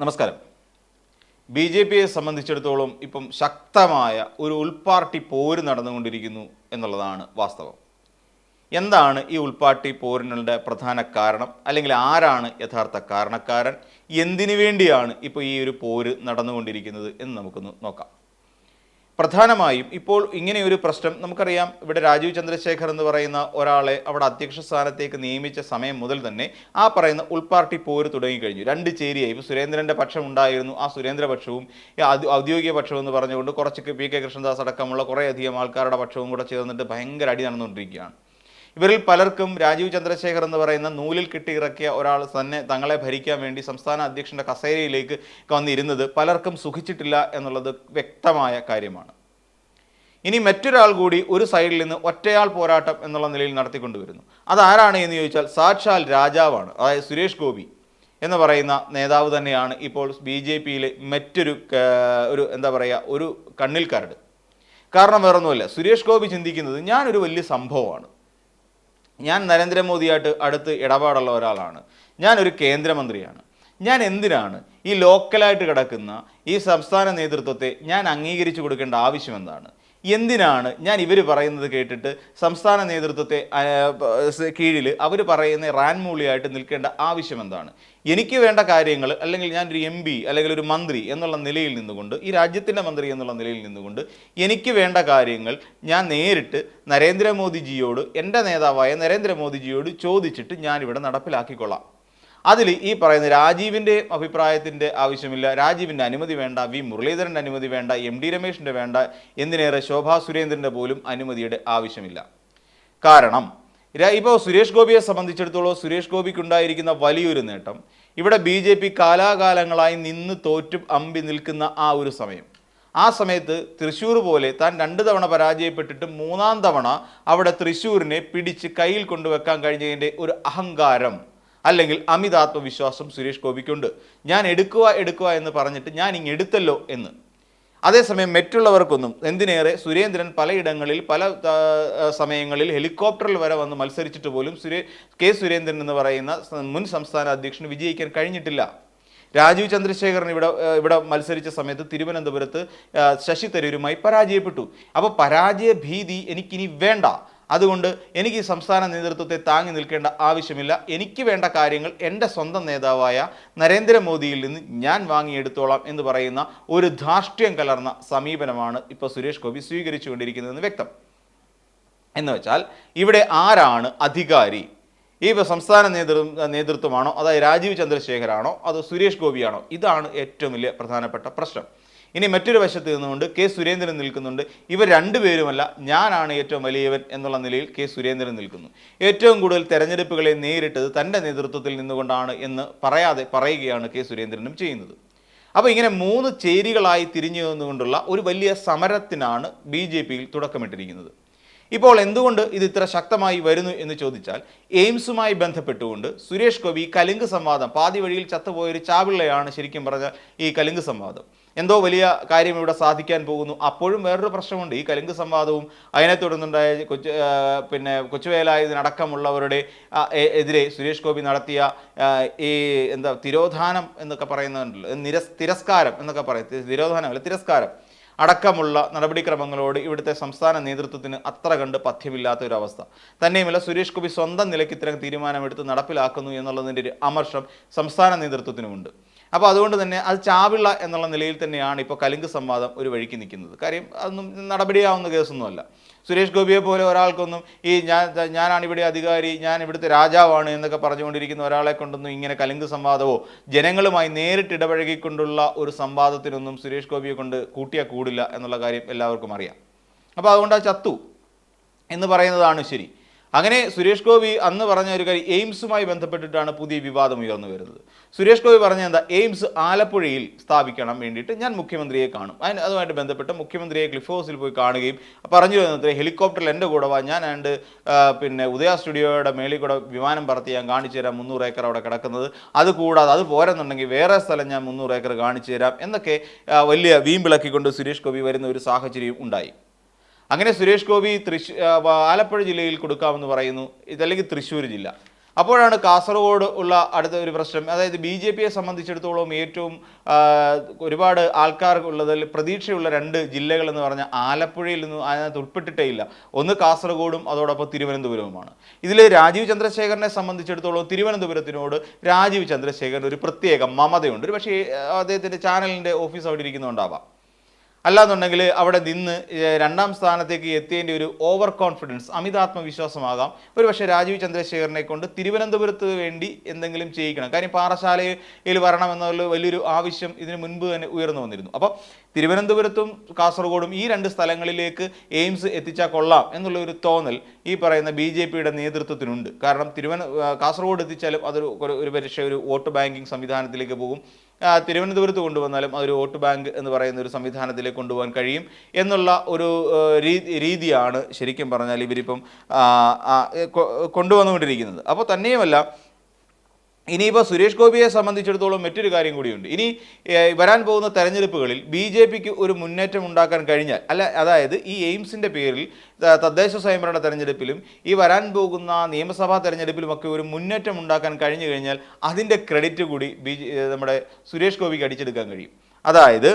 നമസ്കാരം. B J പിയെ സംബന്ധിച്ചിടത്തോളം ഇപ്പം ശക്തമായ ഒരു ഉൾപാർട്ടി പോര് നടന്നുകൊണ്ടിരിക്കുന്നു എന്നുള്ളതാണ് വാസ്തവം. എന്താണ് ഈ ഉൾപാർട്ടി പോരിനുടെ പ്രധാന കാരണം? അല്ലെങ്കിൽ ആരാണ് യഥാർത്ഥ കാരണക്കാരൻ? എന്തിനു വേണ്ടിയാണ് ഇപ്പോൾ ഈ ഒരു പോര് നടന്നുകൊണ്ടിരിക്കുന്നത് എന്ന് നമുക്കൊന്ന് നോക്കാം. പ്രധാനമായും ഇപ്പോൾ ഇങ്ങനെ ഒരു പ്രശ്നം നമുക്കറിയാം. ഇവിടെ രാജീവ് ചന്ദ്രശേഖർ എന്ന് പറയുന്ന ഒരാളെ അവിടെ അധ്യക്ഷ സ്ഥാനത്തേക്ക് നിയമിച്ച സമയം മുതൽ തന്നെ ആ പറയുന്ന ഉൾപാർട്ടി പോര് തുടങ്ങിക്കഴിഞ്ഞു. രണ്ട് ചേരിയായി. ഇപ്പോൾ സുരേന്ദ്രന്റെ പക്ഷം ഉണ്ടായിരുന്നു. ആ സുരേന്ദ്ര പക്ഷവും ഔദ്യോഗിക പക്ഷം എന്ന് പറഞ്ഞുകൊണ്ട് കുറച്ച് പി കെ കൃഷ്ണദാസ് അടക്കമുള്ള കുറേയധികം ആൾക്കാരുടെ പക്ഷവും കൂടെ ചേർന്നിട്ട് ഭയങ്കര അടി നടന്നുകൊണ്ടിരിക്കുകയാണ്. ഇവരിൽ പലർക്കും രാജീവ് ചന്ദ്രശേഖർ എന്ന് പറയുന്ന നൂലിൽ കെട്ടിയിറക്കിയ ഒരാൾ തന്നെ തങ്ങളെ ഭരിക്കാൻ വേണ്ടി സംസ്ഥാന അധ്യക്ഷന്റെ കസേരയിലേക്ക് വന്നിരുന്നത് പലർക്കും സുഖിച്ചിട്ടില്ല എന്നുള്ളത് വ്യക്തമായ കാര്യമാണ്. ഇനി മറ്റൊരാൾ കൂടി ഒരു സൈഡിൽ നിന്ന് ഒറ്റയാൾ പോരാട്ടം എന്നുള്ള നിലയിൽ നടത്തിക്കൊണ്ടുവരുന്നു. അതാരാണ് എന്ന് ചോദിച്ചാൽ സാക്ഷാൽ രാജാവാണ് അതായത് സുരേഷ് ഗോപി എന്ന് പറയുന്ന നേതാവ് തന്നെയാണ് ഇപ്പോൾ ബി ജെ പിയിലെ മറ്റൊരു ഒരു എന്താ പറയുക ഒരു കണ്ണിൽ കരട് കാരണം വേറൊന്നുമല്ല സുരേഷ് ഗോപി ചിന്തിക്കുന്നത് ഞാനൊരു വലിയ സംഭവമാണ്. ഞാൻ നരേന്ദ്രമോദിയായിട്ട് അടുത്ത് ഇടപാടുള്ള ഒരാളാണ്. ഞാനൊരു കേന്ദ്രമന്ത്രിയാണ്. ഞാൻ എന്തിനാണ് ഈ ലോക്കലായിട്ട് കിടക്കുന്ന ഈ സംസ്ഥാന നേതൃത്വത്തെ ഞാൻ അംഗീകരിച്ചു കൊടുക്കേണ്ട ആവശ്യം എന്താണ്? എന്തിനാണ് ഞാൻ ഇവർ പറയുന്നത് കേട്ടിട്ട് സംസ്ഥാന നേതൃത്വത്തെ കീഴിൽ അവർ പറയുന്ന റാൻമൂളിയായിട്ട് നിൽക്കേണ്ട ആവശ്യം എന്താണ്? എനിക്ക് വേണ്ട കാര്യങ്ങൾ അല്ലെങ്കിൽ ഞാനൊരു എം പി അല്ലെങ്കിൽ ഒരു മന്ത്രി എന്നുള്ള നിലയിൽ നിന്നുകൊണ്ട് ഈ രാജ്യത്തിന്റെ മന്ത്രി എന്നുള്ള നിലയിൽ നിന്നുകൊണ്ട് എനിക്ക് വേണ്ട കാര്യങ്ങൾ ഞാൻ നേരിട്ട് നരേന്ദ്രമോദിജിയോട് എന്റെ നേതാവായ നരേന്ദ്രമോദിജിയോട് ചോദിച്ചിട്ട് ഞാനിവിടെ നടപ്പിലാക്കിക്കൊള്ളാം. അതിൽ ഈ പറയുന്ന രാജീവിന്റെ അഭിപ്രായത്തിന്റെ ആവശ്യമില്ല രാജീവിന്റെ അനുമതി വേണ്ട വി മുരളീധരന്റെ അനുമതി വേണ്ട എം ഡി രമേശിന്റെ വേണ്ട എന്തിനേറെ ശോഭാ സുരേന്ദ്രന്റെ പോലും അനുമതിയുടെ ആവശ്യമില്ല. കാരണം ഇപ്പോൾ സുരേഷ് ഗോപിയെ സംബന്ധിച്ചിടത്തോളം സുരേഷ് ഗോപിക്കുണ്ടായിരിക്കുന്ന വലിയൊരു നേട്ടം ഇവിടെ ബി ജെ പി കാലാകാലങ്ങളായി നിന്ന് തോറ്റും അമ്പി നിൽക്കുന്ന ആ ഒരു സമയം. ആ സമയത്ത് തൃശ്ശൂർ പോലെ താൻ രണ്ട് തവണ പരാജയപ്പെട്ടിട്ട് മൂന്നാം തവണ അവിടെ തൃശ്ശൂരിനെ പിടിച്ച് കയ്യിൽ കൊണ്ടുവെക്കാൻ കഴിഞ്ഞതിന്റെ ഒരു അഹങ്കാരം. അല്ലെങ്കിൽ അമിത ആത്മവിശ്വാസം സുരേഷ് ഗോപിക്കുണ്ട്. ഞാൻ എടുക്കുക എടുക്കുക എന്ന് പറഞ്ഞിട്ട് ഞാൻ ഇങ്ങ് എടുത്തല്ലോ എന്ന്. അതേസമയം മറ്റുള്ളവർക്കൊന്നും എന്തിനേറെ സുരേന്ദ്രൻ പലയിടങ്ങളിൽ പല സമയങ്ങളിൽ ഹെലികോപ്റ്ററിൽ വരെ വന്ന് മത്സരിച്ചിട്ട് പോലും സുരേ കെ സുരേന്ദ്രൻ എന്ന് പറയുന്ന മുൻ സംസ്ഥാന അധ്യക്ഷന് വിജയിക്കാൻ കഴിഞ്ഞിട്ടില്ല. രാജീവ് ചന്ദ്രശേഖരൻ ഇവിടെ ഇവിടെ മത്സരിച്ച സമയത്ത് തിരുവനന്തപുരത്ത് ശശി തരൂരുമായി പരാജയപ്പെട്ടു. അപ്പോൾ പരാജയ ഭീതി എനിക്കിനി വേണ്ട. അതുകൊണ്ട് എനിക്ക് ഈ സംസ്ഥാന നേതൃത്വത്തെ താങ്ങി നിൽക്കേണ്ട ആവശ്യമില്ല. എനിക്ക് വേണ്ട കാര്യങ്ങൾ എന്റെ സ്വന്തം നേതാവായ നരേന്ദ്രമോദിയിൽ നിന്ന് ഞാൻ വാങ്ങിയെടുത്തോളാം എന്ന് പറയുന്ന ഒരു ധാർഷ്ട്യം കലർന്ന സമീപനമാണ് ഇപ്പോൾ സുരേഷ് ഗോപി സ്വീകരിച്ചുകൊണ്ടിരിക്കുന്നതെന്ന് വ്യക്തം. എന്ന് വെച്ചാൽ ഇവിടെ ആരാണ് അധികാരി? ഈ സംസ്ഥാന നേതൃ നേതൃത്വമാണോ? അതായത് രാജീവ് ചന്ദ്രശേഖരാണോ? അതോ സുരേഷ് ഗോപിയാണോ? ഇതാണ് ഏറ്റവും വലിയ പ്രധാനപ്പെട്ട പ്രശ്നം. ഇനി മറ്റൊരു വശത്ത് നിന്നുകൊണ്ട് കെ സുരേന്ദ്രൻ നിൽക്കുന്നുണ്ട്. ഇവർ രണ്ടുപേരുമല്ല ഞാനാണ് ഏറ്റവും വലിയവൻ എന്നുള്ള നിലയിൽ കെ സുരേന്ദ്രൻ നിൽക്കുന്നു. ഏറ്റവും കൂടുതൽ തെരഞ്ഞെടുപ്പുകളെ നേരിട്ടത് തന്റെ നേതൃത്വത്തിൽ നിന്നുകൊണ്ടാണ് എന്ന് പറയാതെ പറയുകയാണ് കെ സുരേന്ദ്രനും ചെയ്യുന്നത്. അപ്പോൾ ഇങ്ങനെ മൂന്ന് ചേരികളായി തിരിഞ്ഞു നിന്നുകൊണ്ടുള്ള ഒരു വലിയ സമരത്തിനാണ് ബി ജെ പിയിൽ തുടക്കമിട്ടിരിക്കുന്നത്. ഇപ്പോൾ എന്തുകൊണ്ട് ഇത് ഇത്ര ശക്തമായി വരുന്നു എന്ന് ചോദിച്ചാൽ എയിംസുമായി ബന്ധപ്പെട്ടുകൊണ്ട് സുരേഷ് ഗോപി കലിംഗ് സംവാദം പാതി വഴിയിൽ ചത്തുപോയൊരു ചാവിള്ളയാണ് ശരിക്കും പറഞ്ഞാൽ ഈ കലിംഗ് സംവാദം. എന്തോ വലിയ കാര്യം ഇവിടെ സാധിക്കാൻ പോകുന്നു. അപ്പോഴും വേറൊരു പ്രശ്നമുണ്ട്. ഈ കലുങ്ക് സംവാദവും അതിനെ തുടർന്നുണ്ടായ കൊച്ചു പിന്നെ കൊച്ചുവേലായതിനടക്കമുള്ളവരുടെ എതിരെ സുരേഷ് ഗോപി നടത്തിയ ഈ എന്താ തിരോധാനം എന്നൊക്കെ പറയുന്നുണ്ടല്ലോ. നിരസ് തിരസ്കാരം എന്നൊക്കെ പറയും. തിരോധാനം അല്ല തിരസ്കാരം. അടക്കമുള്ള നടപടിക്രമങ്ങളോട് ഇവിടുത്തെ സംസ്ഥാന നേതൃത്വത്തിന് അത്ര കണ്ട് പഥ്യമില്ലാത്ത ഒരു അവസ്ഥ തന്നെയുമല്ല സുരേഷ് ഗോപി സ്വന്തം നിലയ്ക്ക് ഇത്തരം തീരുമാനമെടുത്ത് നടപ്പിലാക്കുന്നു എന്നുള്ളതിന്റെ ഒരു അമർഷം സംസ്ഥാന നേതൃത്വത്തിനുമുണ്ട്. അപ്പോൾ അതുകൊണ്ട് തന്നെ അത് ചാവിള്ള എന്നുള്ള നിലയിൽ തന്നെയാണ് ഇപ്പോൾ കലിംഗ് സംവാദം ഒരു വഴിക്ക് നിൽക്കുന്നത്. കാര്യം അതൊന്നും നടപടിയാവുന്ന കേസൊന്നുമല്ല. സുരേഷ് ഗോപിയെ പോലെ ഒരാൾക്കൊന്നും ഈ ഞാൻ ഞാനാണ് ഇവിടെ അധികാരി ഞാൻ ഇവിടുത്തെ രാജാവാണ് എന്നൊക്കെ പറഞ്ഞുകൊണ്ടിരിക്കുന്ന ഒരാളെ കൊണ്ടൊന്നും ഇങ്ങനെ കലിംഗ് സംവാദമോ ജനങ്ങളുമായി നേരിട്ട് ഇടപഴകിക്കൊണ്ടുള്ള ഒരു സംവാദത്തിനൊന്നും സുരേഷ് ഗോപിയെ കൊണ്ട് കൂട്ടിയാൽ കൂടില്ല എന്നുള്ള കാര്യം എല്ലാവർക്കും അറിയാം. അപ്പോൾ അതുകൊണ്ട് ആ ചത്തു എന്ന് പറയുന്നതാണ് ശരി. അങ്ങനെ സുരേഷ് ഗോപി അന്ന് പറഞ്ഞ ഒരു കാര്യം എയിംസുമായി ബന്ധപ്പെട്ടിട്ടാണ് പുതിയ വിവാദം ഉയർന്നു വരുന്നത്. സുരേഷ് ഗോപി പറഞ്ഞ എന്താ? എയിംസ് ആലപ്പുഴയിൽ സ്ഥാപിക്കണം വേണ്ടിയിട്ട് ഞാൻ മുഖ്യമന്ത്രിയെ കാണും. അതിന് അതുമായിട്ട് ബന്ധപ്പെട്ട് മുഖ്യമന്ത്രിയെ ക്ലിഫ് ഹൗസിൽ പോയി കാണുകയും പറഞ്ഞു വരുന്നത്ര ഹെലികോപ്റ്ററിൽ എന്റെ കൂടെ വാ. ഞാൻ ആണ്ട് പിന്നെ ഉദയ സ്റ്റുഡിയോയുടെ മേളിൽ കൂടെ വിമാനം പറത്തി ഞാൻ കാണിച്ചു തരാം മുന്നൂറ് ഏക്കർ അവിടെ കിടക്കുന്നത്. അത് കൂടാതെ അത് പോരെന്നുണ്ടെങ്കിൽ വേറെ സ്ഥലം ഞാൻ മുന്നൂറ് ഏക്കർ കാണിച്ചു തരാം എന്നൊക്കെ വലിയ വീമ്പിളക്കിക്കൊണ്ട് സുരേഷ് ഗോപി വരുന്ന ഒരു സാഹചര്യം ഉണ്ടായി. അങ്ങനെ സുരേഷ് ഗോപി തൃശ് ആലപ്പുഴ ജില്ലയിൽ കൊടുക്കാമെന്ന് പറയുന്നു. ഇതല്ലെങ്കിൽ തൃശ്ശൂർ ജില്ല. അപ്പോഴാണ് കാസർഗോഡ് ഉള്ള അടുത്ത ഒരു പ്രശ്നം. അതായത് ബി ജെ പിയെ സംബന്ധിച്ചിടത്തോളം ഏറ്റവും ഒരുപാട് ആൾക്കാർ ഉള്ളതിൽ പ്രതീക്ഷയുള്ള രണ്ട് ജില്ലകൾ എന്ന് പറഞ്ഞാൽ ആലപ്പുഴയിൽ നിന്ന് അതിനകത്ത് ഉൾപ്പെട്ടിട്ടേ ഇല്ല. ഒന്ന് കാസർഗോഡും അതോടൊപ്പം തിരുവനന്തപുരവുമാണ്. ഇതിൽ രാജീവ് ചന്ദ്രശേഖരനെ സംബന്ധിച്ചിടത്തോളം തിരുവനന്തപുരത്തിനോട് രാജീവ് ചന്ദ്രശേഖരൻ ഒരു പ്രത്യേക മമതയുണ്ട്. ഒരു പക്ഷേ അദ്ദേഹത്തിന്റെ ചാനലിന്റെ ഓഫീസ് അവിടെ ഇരിക്കുന്നുണ്ടാവാം. അല്ലാന്നുണ്ടെങ്കിൽ അവിടെ നിന്ന് രണ്ടാം സ്ഥാനത്തേക്ക് എത്തിയതിന്റെ ഒരു ഓവർ കോൺഫിഡൻസ് അമിതാത്മവിശ്വാസമാകാം ഒരു പക്ഷേ രാജീവ് ചന്ദ്രശേഖരനെ കൊണ്ട് തിരുവനന്തപുരത്ത് വേണ്ടി എന്തെങ്കിലും ചെയ്യിക്കണം. കാര്യം പാറശാലയിൽ വരണമെന്നുള്ള വലിയൊരു ആവശ്യം ഇതിന് മുൻപ് തന്നെ ഉയർന്നു വന്നിരുന്നു. അപ്പോൾ തിരുവനന്തപുരത്തും കാസർഗോഡും ഈ രണ്ട് സ്ഥലങ്ങളിലേക്ക് എയിംസ് എത്തിച്ചാൽ കൊള്ളാം എന്നുള്ള ഒരു തോന്നൽ ഈ പറയുന്ന ബി ജെ പിയുടെ നേതൃത്വത്തിനുണ്ട്. കാരണം തിരുവന കാസർഗോഡ് എത്തിച്ചാലും അതൊരു ഒരു- പക്ഷേ ഒരു വോട്ട് ബാങ്കിങ് സംവിധാനത്തിലേക്ക് പോകും. തിരുവനന്തപുരത്ത് കൊണ്ടുവന്നാലും അതൊരു വോട്ട് ബാങ്ക് എന്ന് പറയുന്ന ഒരു സംവിധാനത്തിലേക്ക് കൊണ്ടുപോകാൻ കഴിയും എന്നുള്ള ഒരു രീതിയാണ് ശരിക്കും പറഞ്ഞാൽ ഇവരിപ്പം കൊണ്ടുവന്നുകൊണ്ടിരിക്കുന്നത്. അപ്പോൾ തന്നെയുമല്ല ഇനിയിപ്പോൾ സുരേഷ് ഗോപിയെ സംബന്ധിച്ചിടത്തോളം മറ്റൊരു കാര്യം കൂടിയുണ്ട്. ഇനി വരാൻ പോകുന്ന തെരഞ്ഞെടുപ്പുകളിൽ ബി ജെ പിക്ക് ഒരു മുന്നേറ്റം ഉണ്ടാക്കാൻ കഴിഞ്ഞാൽ അല്ല അതായത് ഈ എയിംസിന്റെ പേരിൽ തദ്ദേശ സ്വയംഭരണ തെരഞ്ഞെടുപ്പിലും ഈ വരാൻ പോകുന്ന നിയമസഭാ തെരഞ്ഞെടുപ്പിലുമൊക്കെ ഒരു മുന്നേറ്റം ഉണ്ടാക്കാൻ കഴിഞ്ഞു കഴിഞ്ഞാൽ അതിന്റെ ക്രെഡിറ്റ് കൂടി ബി നമ്മുടെ സുരേഷ് ഗോപിക്ക് അടിച്ചെടുക്കാൻ കഴിയും. അതായത്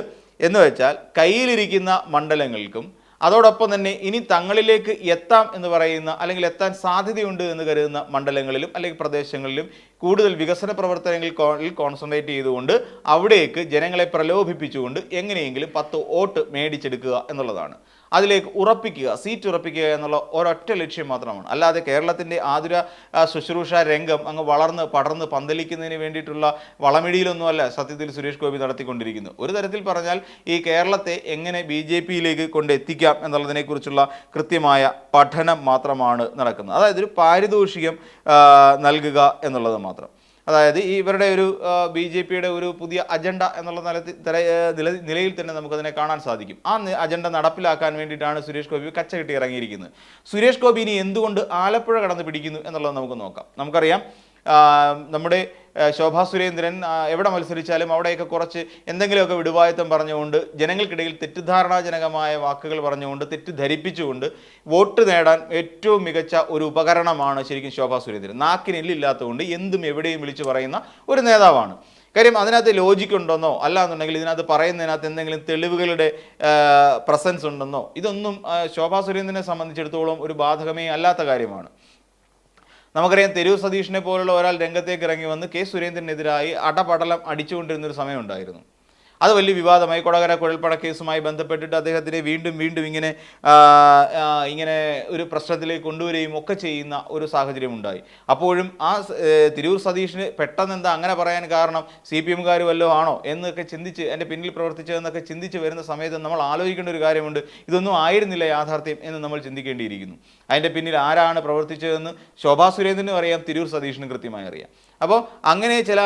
എന്ന് വെച്ചാൽ കയ്യിലിരിക്കുന്ന മണ്ഡലങ്ങൾക്കും അതോടൊപ്പം തന്നെ ഇനി തങ്ങളിലേക്ക് എത്താം എന്ന് പറയുന്ന അല്ലെങ്കിൽ എത്താൻ സാധ്യതയുണ്ട് എന്ന് കരുതുന്ന മണ്ഡലങ്ങളിലും അല്ലെങ്കിൽ പ്രദേശങ്ങളിലും കൂടുതൽ വികസന പ്രവർത്തനങ്ങളിൽ കോൺസെൻട്രേറ്റ് ചെയ്തുകൊണ്ട് അവിടേക്ക് ജനങ്ങളെ പ്രലോഭിപ്പിച്ചുകൊണ്ട് എങ്ങനെയെങ്കിലും പത്ത് വോട്ട് മേടിച്ചെടുക്കുക എന്നുള്ളതാണ്. അതിലേക്ക് ഉറപ്പിക്കുക സീറ്റ് ഉറപ്പിക്കുക എന്നുള്ള ഒരൊറ്റ ലക്ഷ്യം മാത്രമാണ്. അല്ലാതെ കേരളത്തിന്റെ ആതുര ശുശ്രൂഷ രംഗം അങ്ങ് വളർന്ന് പടർന്ന് പന്തലിക്കുന്നതിന് വേണ്ടിയിട്ടുള്ള വളമിടിയിലൊന്നുമല്ല സത്യത്തിൽ സുരേഷ് ഗോപി നടത്തിക്കൊണ്ടിരിക്കുന്നു. ഒരു തരത്തിൽ പറഞ്ഞാൽ ഈ കേരളത്തെ എങ്ങനെ ബി ജെ പിയിലേക്ക് കൊണ്ടെത്തിക്കാം എന്നുള്ളതിനെക്കുറിച്ചുള്ള കൃത്യമായ പഠനം മാത്രമാണ് നടക്കുന്നത്. അതായത് ഒരു പാരിതോഷികം നൽകുക എന്നുള്ളത് മാത്രം. അതായത് ഈ ഇവരുടെ ഒരു ബി ജെ പിയുടെ ഒരു പുതിയ അജണ്ട എന്നുള്ള നിലത്തിൽ നിലയിൽ തന്നെ നമുക്കതിനെ കാണാൻ സാധിക്കും. ആ അജണ്ട നടപ്പിലാക്കാൻ വേണ്ടിയിട്ടാണ് സുരേഷ് ഗോപി കച്ച കെട്ടി ഇറങ്ങിയിരിക്കുന്നത്. സുരേഷ് ഗോപി ഇനി എന്തുകൊണ്ട് ആലപ്പുഴ കടന്ന് പിടിക്കുന്നു എന്നുള്ളത് നമുക്ക് നോക്കാം. നമുക്കറിയാം നമ്മുടെ ശോഭാ സുരേന്ദ്രൻ എവിടെ മത്സരിച്ചാലും അവിടെയൊക്കെ കുറച്ച് എന്തെങ്കിലുമൊക്കെ വിടുവായത്വം പറഞ്ഞുകൊണ്ട് ജനങ്ങൾക്കിടയിൽ തെറ്റിദ്ധാരണാജനകമായ വാക്കുകൾ പറഞ്ഞുകൊണ്ട് തെറ്റിദ്ധരിപ്പിച്ചുകൊണ്ട് വോട്ട് നേടാൻ ഏറ്റവും മികച്ച ഒരു ഉപകരണമാണ് ശരിക്കും ശോഭാ സുരേന്ദ്രൻ. നാക്കിന് എല്ലില്ലാത്തതുകൊണ്ട് എന്തും എവിടെയും വിളിച്ചു പറയുന്ന ഒരു നേതാവാണ്. കാര്യം അതിനകത്ത് ലോജിക്ക് ഉണ്ടെന്നോ അല്ലാന്നുണ്ടെങ്കിൽ ഇതിനകത്ത് പറയുന്നതിനകത്ത് എന്തെങ്കിലും തെളിവുകളുടെ പ്രസൻസ് ഉണ്ടെന്നോ ഇതൊന്നും ശോഭാ സുരേന്ദ്രനെ സംബന്ധിച്ചിടത്തോളം ഒരു ബാധകമേ അല്ലാത്ത കാര്യമാണ്. നമുക്കറിയാം തെരൂർ സതീഷിനെ പോലുള്ള ഒരാൾ രംഗത്തേക്ക് ഇറങ്ങി വന്ന് കെ സുരേന്ദ്രനെതിരായി അടപടലം അടിച്ചുകൊണ്ടിരുന്ന ഒരു സമയമുണ്ടായിരുന്നു അത് വലിയ വിവാദമായി. കൊടകര കുഴൽപ്പട കേസുമായി ബന്ധപ്പെട്ടിട്ട് അദ്ദേഹത്തിനെ വീണ്ടും വീണ്ടും ഇങ്ങനെ ഇങ്ങനെ ഒരു പ്രശ്നത്തിലേക്ക് കൊണ്ടുവരികയും ഒക്കെ ചെയ്യുന്ന ഒരു സാഹചര്യം ഉണ്ടായി. അപ്പോഴും ആ തിരൂർ സതീഷിന് പെട്ടെന്ന് എന്താ അങ്ങനെ പറയാൻ കാരണം സി പി എംകാർ വല്ലതും ആണോ എന്നൊക്കെ ചിന്തിച്ച് എന്റെ പിന്നിൽ പ്രവർത്തിച്ചതെന്നൊക്കെ ചിന്തിച്ച് വരുന്ന സമയത്ത് നമ്മൾ ആലോചിക്കേണ്ട ഒരു കാര്യമുണ്ട്. ഇതൊന്നും ആയിരുന്നില്ല യാഥാർത്ഥ്യം എന്ന് നമ്മൾ ചിന്തിക്കേണ്ടിയിരിക്കുന്നു. അതിന്റെ പിന്നിൽ ആരാണ് പ്രവർത്തിച്ചതെന്ന് ശോഭാ സുരേന്ദ്രനും അറിയാം തിരൂർ സതീഷിനും കൃത്യമായി അറിയാം. അപ്പോൾ അങ്ങനെ ചില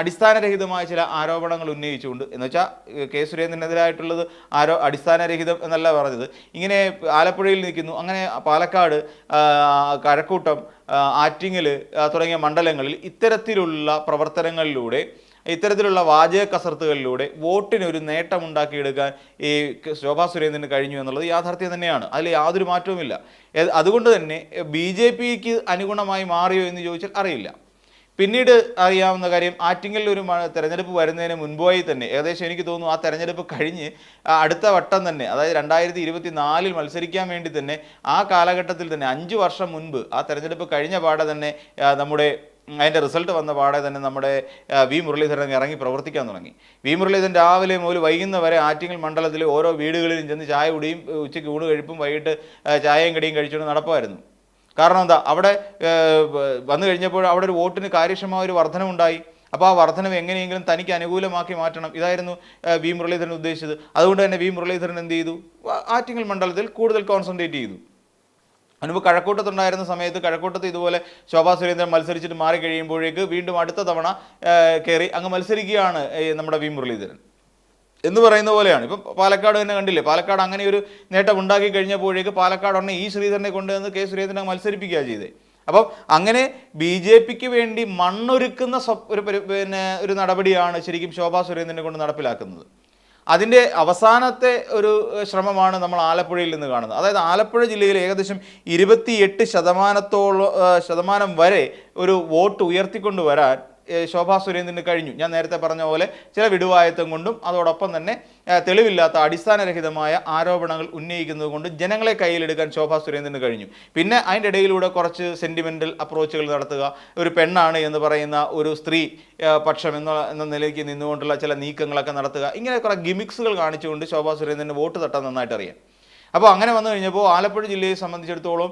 അടിസ്ഥാനരഹിതമായ ചില ആരോപണങ്ങൾ ഉന്നയിച്ചുകൊണ്ട് എന്ന് വെച്ചാൽ കെ സുരേന്ദ്രനെതിരായിട്ടുള്ളത് ആരോ അടിസ്ഥാനരഹിതം എന്നല്ല പറഞ്ഞത്. ഇങ്ങനെ ആലപ്പുഴയിൽ നിൽക്കുന്നു. അങ്ങനെ പാലക്കാട് കഴക്കൂട്ടം ആറ്റിങ്ങൽ തുടങ്ങിയ മണ്ഡലങ്ങളിൽ ഇത്തരത്തിലുള്ള പ്രവർത്തനങ്ങളിലൂടെ ഇത്തരത്തിലുള്ള വാചക കസർത്തുകളിലൂടെ വോട്ടിന് ഒരു നേട്ടമുണ്ടാക്കിയെടുക്കാൻ ഈ ശോഭാ സുരേന്ദ്രന് കഴിഞ്ഞു എന്നുള്ളത് യാഥാർത്ഥ്യം തന്നെയാണ്. അതിൽ യാതൊരു മാറ്റവുമില്ല. അതുകൊണ്ട് തന്നെ ബി ജെ പിക്ക് അനുഗുണമായി മാറിയോ എന്ന് ചോദിച്ചാൽ അറിയില്ല. പിന്നീട് അറിയാവുന്ന കാര്യം ആറ്റിങ്ങലിൽ ഒരു തെരഞ്ഞെടുപ്പ് വരുന്നതിന് മുൻപായി തന്നെ. ഏകദേശം എനിക്ക് തോന്നുന്നു ആ തെരഞ്ഞെടുപ്പ് കഴിഞ്ഞ് അടുത്ത വട്ടം തന്നെ അതായത് രണ്ടായിരത്തി ഇരുപത്തി നാലിൽ മത്സരിക്കാൻ വേണ്ടി തന്നെ ആ കാലഘട്ടത്തിൽ തന്നെ അഞ്ച് വർഷം മുൻപ് ആ തെരഞ്ഞെടുപ്പ് കഴിഞ്ഞ പാടെ തന്നെ നമ്മുടെ അതിന്റെ റിസൾട്ട് വന്ന പാടെ തന്നെ നമ്മുടെ വി മുരളീധരൻ ഇറങ്ങി പ്രവർത്തിക്കാൻ തുടങ്ങി. വി മുരളീധരൻ രാവിലെ മുതൽ വൈകുന്നവരെ ആറ്റിങ്ങൽ മണ്ഡലത്തിലെ ഓരോ വീടുകളിലും ചെന്ന് ചായ കുടിയും ഉച്ചയ്ക്ക് ഊണ് കഴിപ്പും വൈകിട്ട് ചായയും കടിയും കഴിച്ചുകൊണ്ട് നടപ്പമായിരുന്നു കാരണം എന്താ? അവിടെ വന്നു കഴിഞ്ഞപ്പോൾ അവിടെ ഒരു വോട്ടിന് കാര്യക്ഷമമായ ഒരു വർധനമുണ്ടായി അപ്പോൾ ആ വർധനം എങ്ങനെയെങ്കിലും തനിക്ക് അനുകൂലമാക്കി മാറ്റണം. ഇതായിരുന്നു വി. മുരളീധരൻ ഉദ്ദേശിച്ചത്. അതുകൊണ്ട് തന്നെ വി. മുരളീധരൻ എന്ത് ചെയ്തു? ആറ്റിങ്ങൽ മണ്ഡലത്തിൽ കൂടുതൽ കോൺസെൻട്രേറ്റ് ചെയ്തു. അതിനുമ്പോൾ കഴക്കൂട്ടത്തുണ്ടായിരുന്ന സമയത്ത് കഴക്കൂട്ടത്ത് ഇതുപോലെ ശോഭാ സുരേന്ദ്രൻ മത്സരിച്ചിട്ട് മാറി കഴിയുമ്പോഴേക്ക് വീണ്ടും അടുത്ത തവണ കയറി അങ്ങ് മത്സരിക്കുകയാണ് നമ്മുടെ വി. മുരളീധരൻ. എന്ന് പറയുന്ന പോലെയാണ്. ഇപ്പം പാലക്കാട് തന്നെ കണ്ടില്ലേ? പാലക്കാട് അങ്ങനെ ഒരു നേട്ടം ഉണ്ടാക്കി കഴിഞ്ഞപ്പോഴേക്ക് പാലക്കാട് ഉടനെ ഈ ശ്രീധരനെ കൊണ്ടുവന്ന് കെ ശ്രീധരനെ മത്സരിപ്പിക്കുക ചെയ്തേ. അപ്പം അങ്ങനെ ബി ജെ പിക്ക് വേണ്ടി മണ്ണൊരുക്കുന്ന ഒരു പിന്നെ ഒരു നടപടിയാണ് ശരിക്കും ശോഭാ സുരേന്ദ്രനെ കൊണ്ട് നടപ്പിലാക്കുന്നത്. അതിന്റെ അവസാനത്തെ ഒരു ശ്രമമാണ് നമ്മൾ ആലപ്പുഴയിൽ നിന്ന് കാണുന്നത്. അതായത് ആലപ്പുഴ ജില്ലയിൽ ഏകദേശം ഇരുപത്തിയെട്ട് ശതമാനത്തോളം ശതമാനം വരെ ഒരു വോട്ട് ഉയർത്തിക്കൊണ്ട് വരാൻ ശോഭാ സുരേന്ദ്രന് കഴിഞ്ഞു. ഞാൻ നേരത്തെ പറഞ്ഞ പോലെ ചില വിടുവായത്വം കൊണ്ടും അതോടൊപ്പം തന്നെ തെളിവില്ലാത്ത അടിസ്ഥാനരഹിതമായ ആരോപണങ്ങൾ ഉന്നയിക്കുന്നത് കൊണ്ട് ജനങ്ങളെ കയ്യിലെടുക്കാൻ ശോഭാ സുരേന്ദ്രന് കഴിഞ്ഞു. പിന്നെ അതിന്റെ ഇടയിലൂടെ കുറച്ച് സെന്റിമെന്റൽ അപ്രോച്ചുകൾ നടത്തുക. ഒരു പെണ്ണാണ് എന്ന് പറയുന്ന ഒരു സ്ത്രീ പക്ഷം എന്ന എന്ന നിലയ്ക്ക് നിന്നുകൊണ്ടുള്ള ചില നീക്കങ്ങളൊക്കെ നടത്തുക. ഇങ്ങനെ കുറേ ഗിമിക്സുകൾ കാണിച്ചുകൊണ്ട് ശോഭാ സുരേന്ദ്രന് വോട്ട് തട്ടാൻ നന്നായിട്ട് അറിയാം അപ്പോൾ അങ്ങനെ വന്നു കഴിഞ്ഞപ്പോൾ ആലപ്പുഴ ജില്ലയെ സംബന്ധിച്ചിടത്തോളം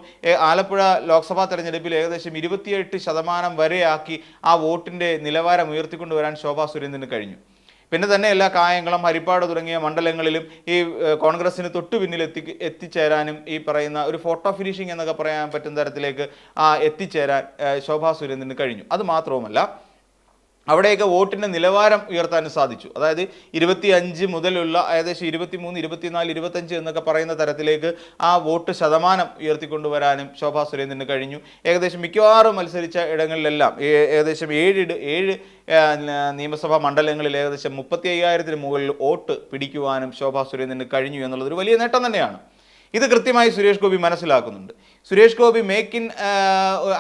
ആലപ്പുഴ ലോക്സഭാ തെരഞ്ഞെടുപ്പിൽ ഏകദേശം ഇരുപത്തിയെട്ട് ശതമാനം വരെയാക്കി ആ വോട്ടിന്റെ നിലവാരം ഉയർത്തിക്കൊണ്ടുവരാൻ ശോഭാ സുരേന്ദ്രന് കഴിഞ്ഞു. പിന്നെ തന്നെ എല്ലാ കായംകുളം ഹരിപ്പാട് തുടങ്ങിയ മണ്ഡലങ്ങളിലും ഈ കോൺഗ്രസിന് തൊട്ടു പിന്നിൽ എത്തി എത്തിച്ചേരാനും ഈ പറയുന്ന ഒരു ഫോട്ടോ ഫിനിഷിംഗ് എന്നൊക്കെ പറയാൻ പറ്റുന്ന തരത്തിലേക്ക് ആ എത്തിച്ചേരാൻ ശോഭാ സുരേന്ദ്രന് കഴിഞ്ഞു. അത് മാത്രവുമല്ല അവിടെയൊക്കെ വോട്ടിന്റെ നിലവാരം ഉയർത്താനും സാധിച്ചു. അതായത് ഇരുപത്തി അഞ്ച് മുതലുള്ള ഏകദേശം ഇരുപത്തി മൂന്ന് ഇരുപത്തിനാല് ഇരുപത്തഞ്ച് എന്നൊക്കെ പറയുന്ന തരത്തിലേക്ക് ആ വോട്ട് ശതമാനം ഉയർത്തിക്കൊണ്ടുവരാനും ശോഭാ സുരേന്ദ്രന് കഴിഞ്ഞു. ഏകദേശം മിക്കവാറും മത്സരിച്ച ഇടങ്ങളിലെല്ലാം ഏകദേശം ഏഴ് ഏഴ് നിയമസഭാ മണ്ഡലങ്ങളിൽ ഏകദേശം മുപ്പത്തി അയ്യായിരത്തിന് മുകളിൽ വോട്ട് പിടിക്കുവാനും ശോഭാ സുരേന്ദ്രന് കഴിഞ്ഞു എന്നുള്ളത് ഒരു വലിയ നേട്ടം തന്നെയാണ്. ഇത് കൃത്യമായി സുരേഷ് ഗോപി മനസ്സിലാക്കുന്നുണ്ട്. സുരേഷ് ഗോപി മേക്ക് ഇൻ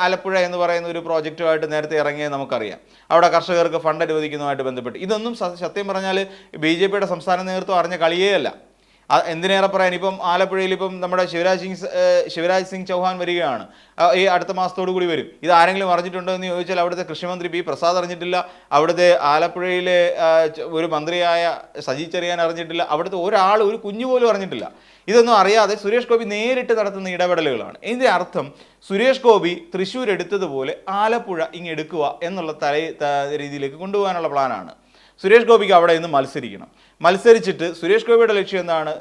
ആലപ്പുഴ എന്ന് പറയുന്ന ഒരു പ്രോജക്റ്റുമായിട്ട് നേരത്തെ ഇറങ്ങിയത് നമുക്കറിയാം. അവിടെ കർഷകർക്ക് ഫണ്ട് അനുവദിക്കുന്നതുമായിട്ട് ബന്ധപ്പെട്ട്. ഇതൊന്നും സത്യം പറഞ്ഞാൽ ബി ജെ പിയുടെ സംസ്ഥാന നേതൃത്വം അറിഞ്ഞ കളിയേ അല്ല. എന്തിനേറെ പറയാൻ? ഇപ്പം ആലപ്പുഴയിൽ ഇപ്പം നമ്മുടെ ശിവരാജ് സിംഗ് ശിവരാജ് സിംഗ് ചൗഹാൻ വരികയാണ്. ഈ അടുത്ത മാസത്തോടു കൂടി വരും. ഇത് ആരെങ്കിലും അറിഞ്ഞിട്ടുണ്ടോ എന്ന് ചോദിച്ചാൽ അവിടുത്തെ കൃഷിമന്ത്രി പി പ്രസാദ് അറിഞ്ഞിട്ടില്ല. അവിടുത്തെ ആലപ്പുഴയിലെ ഒരു മന്ത്രിയായ സജി ചെറിയാൻ അറിഞ്ഞിട്ടില്ല. അവിടുത്തെ ഒരാൾ ഒരു കുഞ്ഞു പോലും അറിഞ്ഞിട്ടില്ല. ഇതൊന്നും അറിയാതെ സുരേഷ് ഗോപി നേരിട്ട് നടത്തുന്ന ഇടപെടലുകളാണ്. ഇതിന്റെ അർത്ഥം സുരേഷ് ഗോപി തൃശ്ശൂർ എടുത്തതുപോലെ ആലപ്പുഴ ഇങ്ങ് എടുക്കുക എന്നുള്ള തല രീതിയിലേക്ക് കൊണ്ടുപോകാനുള്ള പ്ലാനാണ്. സുരേഷ് ഗോപിക്ക് അവിടെ ഇന്ന് മത്സരിക്കണം. മത്സരിച്ചിട്ട് സുരേഷ് ഗോപിയുടെ ലക്ഷ്യം എന്താണ്?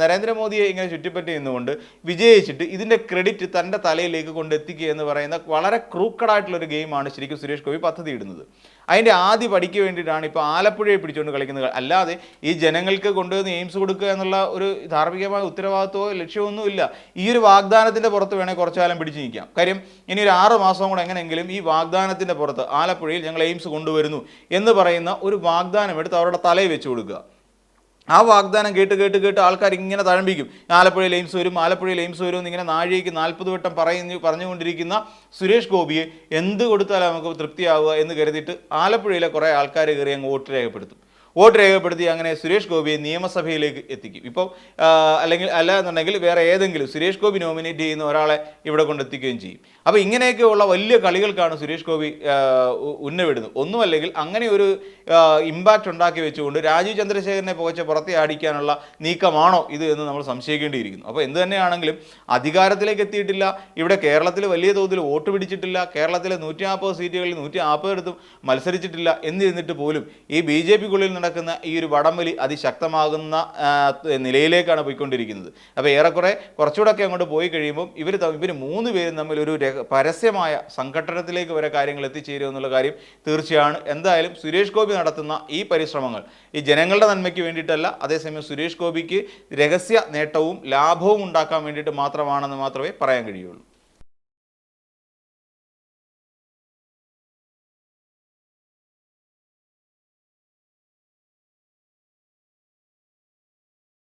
നരേന്ദ്രമോദിയെ ഇങ്ങനെ ചുറ്റിപ്പറ്റി നിന്നുകൊണ്ട് വിജയിച്ചിട്ട് ഇതിന്റെ ക്രെഡിറ്റ് തന്റെ തലയിലേക്ക് കൊണ്ടെത്തിക്കുക എന്ന് പറയുന്ന വളരെ ക്രൂക്കഡായിട്ടുള്ളൊരു ഗെയിമാണ് ശരിക്കും സുരേഷ് ഗോപി പദ്ധതി ഇടുന്നത് അതിന്റെ ആദ്യ പടിക്ക് വേണ്ടിയിട്ടാണ് ഇപ്പോൾ ആലപ്പുഴയെ പിടിച്ചുകൊണ്ട് കളിക്കുന്നത്. അല്ലാതെ ഈ ജനങ്ങൾക്ക് കൊണ്ടുവന്ന് എയിംസ് കൊടുക്കുക എന്നുള്ള ഒരു ധാർമ്മികമായ ഉത്തരവാദിത്വമോ ലക്ഷ്യമൊന്നും ഇല്ല. ഈ ഒരു വാഗ്ദാനത്തിന്റെ പുറത്ത് വേണേൽ കുറച്ചു കാലം പിടിച്ചു നിൽക്കാം. കാര്യം ഇനി ഒരു ആറ് മാസം കൂടെ എങ്ങനെയെങ്കിലും ഈ വാഗ്ദാനത്തിന്റെ പുറത്ത് ആലപ്പുഴയിൽ ഞങ്ങൾ എയിംസ് കൊണ്ടുവരുന്നു എന്ന് പറയുന്ന ഒരു വാഗ്ദാനം എടുത്ത് അവരുടെ തലയിൽ വെച്ച് കൊടുക്കുക. ആ വാഗ്ദാനം കേട്ട് കേട്ട് കേട്ട് ആൾക്കാർ ഇങ്ങനെ തഴമ്പിക്കും. ആലപ്പുഴയിൽ എയിംസ് വരും ആലപ്പുഴയിൽ എയിംസ് വരും എന്നിങ്ങനെ നാഴികയ്ക്ക് നാൽപ്പത് വട്ടം പറയുന്നു പറഞ്ഞുകൊണ്ടിരിക്കുന്ന സുരേഷ് ഗോപിയെ എന്ത് കൊടുത്താലും നമുക്ക് തൃപ്തിയാവുക എന്ന് കരുതിയിട്ട് ആലപ്പുഴയിലെ കുറേ ആൾക്കാർ കയറി അങ്ങ് വോട്ട് രേഖപ്പെടുത്തും. വോട്ട് രേഖപ്പെടുത്തി അങ്ങനെ സുരേഷ് ഗോപിയെ നിയമസഭയിലേക്ക് എത്തിക്കും. ഇപ്പോൾ അല്ലെങ്കിൽ അല്ല എന്നുണ്ടെങ്കിൽ വേറെ ഏതെങ്കിലും സുരേഷ് ഗോപി നോമിനേറ്റ് ചെയ്യുന്ന ഒരാളെ ഇവിടെ കൊണ്ടെത്തിക്കുകയും ചെയ്യും. അപ്പോൾ ഇങ്ങനെയൊക്കെയുള്ള വലിയ കളികൾക്കാണ് സുരേഷ് ഗോപി ഉന്നവിടുന്നത് ഒന്നുമല്ലെങ്കിൽ അങ്ങനെ ഒരു ഇമ്പാക്റ്റ് ഉണ്ടാക്കി വെച്ചുകൊണ്ട് രാജീവ് ചന്ദ്രശേഖരനെ പുകച്ച് പുറത്തെ അടിക്കാനുള്ള നീക്കമാണോ ഇത് എന്ന് നമ്മൾ സംശയിക്കേണ്ടിയിരിക്കുന്നു. അപ്പോൾ എന്ത് തന്നെയാണെങ്കിലും അധികാരത്തിലേക്ക് എത്തിയിട്ടില്ല. ഇവിടെ കേരളത്തിൽ വലിയ തോതിൽ വോട്ട് പിടിച്ചിട്ടില്ല. കേരളത്തിലെ നൂറ്റി നാൽപ്പത് സീറ്റുകളിൽ നൂറ്റി നാൽപ്പത് എടുത്തും മത്സരിച്ചിട്ടില്ല എന്നിരുന്നിട്ട് പോലും ഈ ബി ജെ പിക്കുള്ളിൽ നടക്കുന്ന ഈ ഒരു വടംവലി അതിശക്തമാകുന്ന നിലയിലേക്കാണ് പോയിക്കൊണ്ടിരിക്കുന്നത്. അപ്പോൾ ഏറെക്കുറെ കുറച്ചുകൂടെയൊക്കെ അങ്ങോട്ട് പോയി കഴിയുമ്പോൾ ഇവർ ഇവർ മൂന്ന് പേരും തമ്മിൽ ഒരു പരസ്യമായ സംഘടനത്തിലേക്ക് വരെ കാര്യങ്ങൾ എത്തിച്ചേരും എന്നുള്ള കാര്യം തീർച്ചയാണ്. എന്തായാലും സുരേഷ് ഗോപി നടത്തുന്ന ഈ പരിശ്രമങ്ങൾ ഈ ജനങ്ങളുടെ നന്മയ്ക്ക് വേണ്ടിയിട്ടല്ല അതേസമയം സുരേഷ് ഗോപിക്ക് രഹസ്യ നേട്ടവും ലാഭവും ഉണ്ടാക്കാൻ വേണ്ടിയിട്ട് മാത്രമാണെന്ന് മാത്രമേ പറയാൻ കഴിയുള്ളൂ.